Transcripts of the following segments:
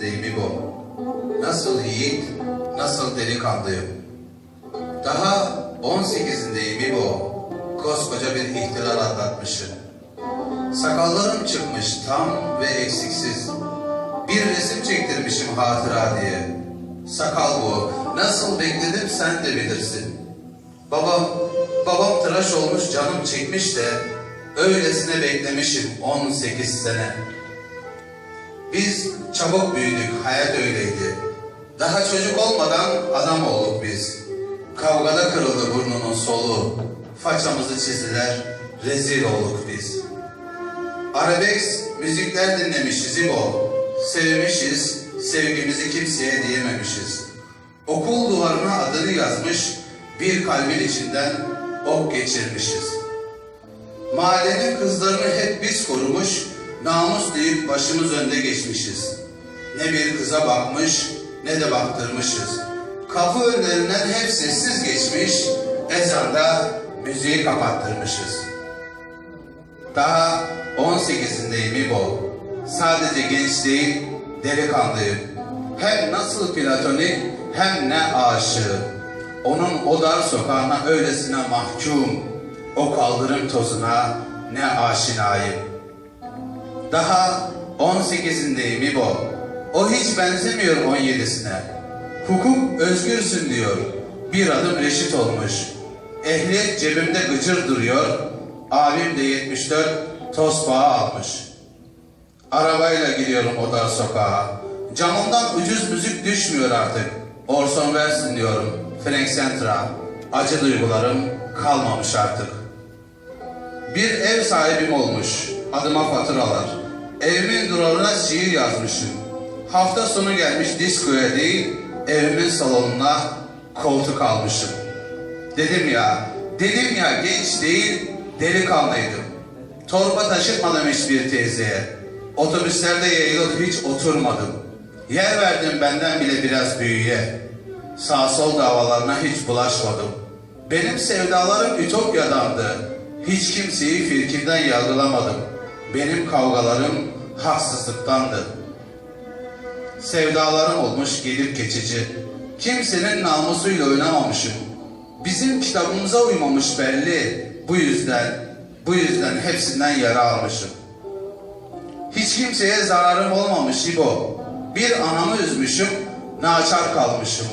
deyimi bu. Nasıl yiğit, nasıl delikanlıyım. Daha 18'indeyim bu. Koskoca bir ihtilal atlatmışım. Sakallarım çıkmış tam ve eksiksiz. Bir resim çektirmişim hatıra diye. Sakal bu. Nasıl bekledim sen de bilirsin. Babam, babam tıraş olmuş canım çekmiş de öylesine beklemişim 18 sene. Biz çabuk büyüdük, hayat öyleydi. Daha çocuk olmadan adam olduk biz. Kavgada kırıldı burnunun solu. Façamızı çizdiler, rezil olduk biz. Arabex müzikler dinlemişiz İbo. Sevmişiz, sevgimizi kimseye diyememişiz. Okul duvarına adını yazmış, bir kalbin içinden ok geçirmişiz. Mahallenin kızlarını hep biz korumuş, namus deyip başımız önde geçmişiz. Ne bir kıza bakmış, ne de baktırmışız. Kapı önlerinden hep sessiz geçmiş, ezanda müziği kapattırmışız. Daha 18'indeyim İbo. Sadece genç değil, delikanlıyım. Hem nasıl platonik hem ne aşığı. Onun o dar sokağına öylesine mahkum. O kaldırım tozuna ne aşinayım. Daha 18'indeyim İbo. O hiç benzemiyor 17'sine. Hukuk özgürsün diyor. Bir adım reşit olmuş. Ehliyet cebimde gıcır duruyor. Abim de 74 toz bağı almış. Arabayla gidiyorum o dar sokağa. Camımdan ucuz müzik düşmüyor artık. Orson Welles dinliyorum. Frank Sinatra. Acı duygularım kalmamış artık. Bir ev sahibim olmuş. Adıma faturalar. Evimin duvarına şiir yazmışım. Hafta sonu gelmiş diskoya değil, evimin salonuna koltuk almışım. Dedim ya, dedim ya genç değil, delikanlıydım. Torba taşıtmadım hiçbir teyzeye. Otobüslerde yayılıp hiç oturmadım. Yer verdim benden bile biraz büyüğe. Sağ sol davalarına hiç bulaşmadım. Benim sevdalarım Ütopya'dandı. Hiç kimseyi firkirden yargılamadım. Benim kavgalarım haksızlıktandı. Sevdalarım olmuş gelip geçici. Kimsenin namusuyla oynamamışım. Bizim kitabımıza uymamış belli. Bu yüzden, bu yüzden hepsinden yara almışım. Hiç kimseye zararım olmamış İbo. Bir anamı üzmüşüm, naçar kalmışım.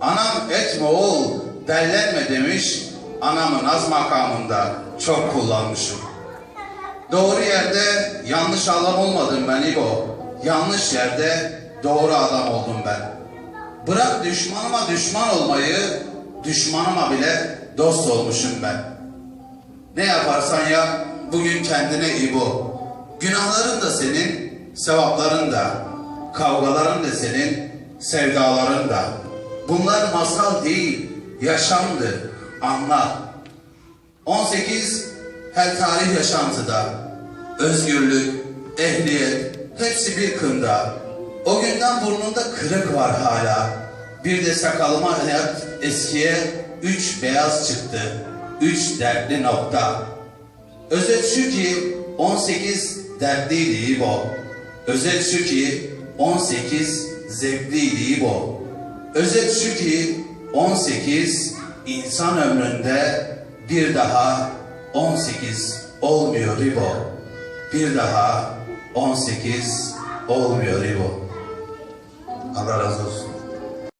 Anam etme oğul, dellenme demiş, anamı naz makamında çok kullanmışım. Doğru yerde yanlış adam olmadım ben İbo. Yanlış yerde doğru adam oldum ben. Bırak düşmanıma düşman olmayı, düşmanıma bile dost olmuşum ben. Ne yaparsan yap, bugün kendine İbo. Günahların da senin, sevapların da. Kavgaların da senin, sevdaların da. Bunlar masal değil, yaşamdı. Anla. 18 her tarih yaşantıda. Özgürlük, ehliyet, hepsi bir kında. O günden burnunda kırık var hala. Bir de sakalıma hayat eskiye üç beyaz çıktı. Üç dertli nokta. Özet şu ki 18 dertliydi İbo. Özet şu ki 18 zevkliydi İbo. Özet şu ki 18 insan ömründe bir daha 18 olmuyor İbo. Bir daha 18 olmuyor İbo. Allah razı olsun.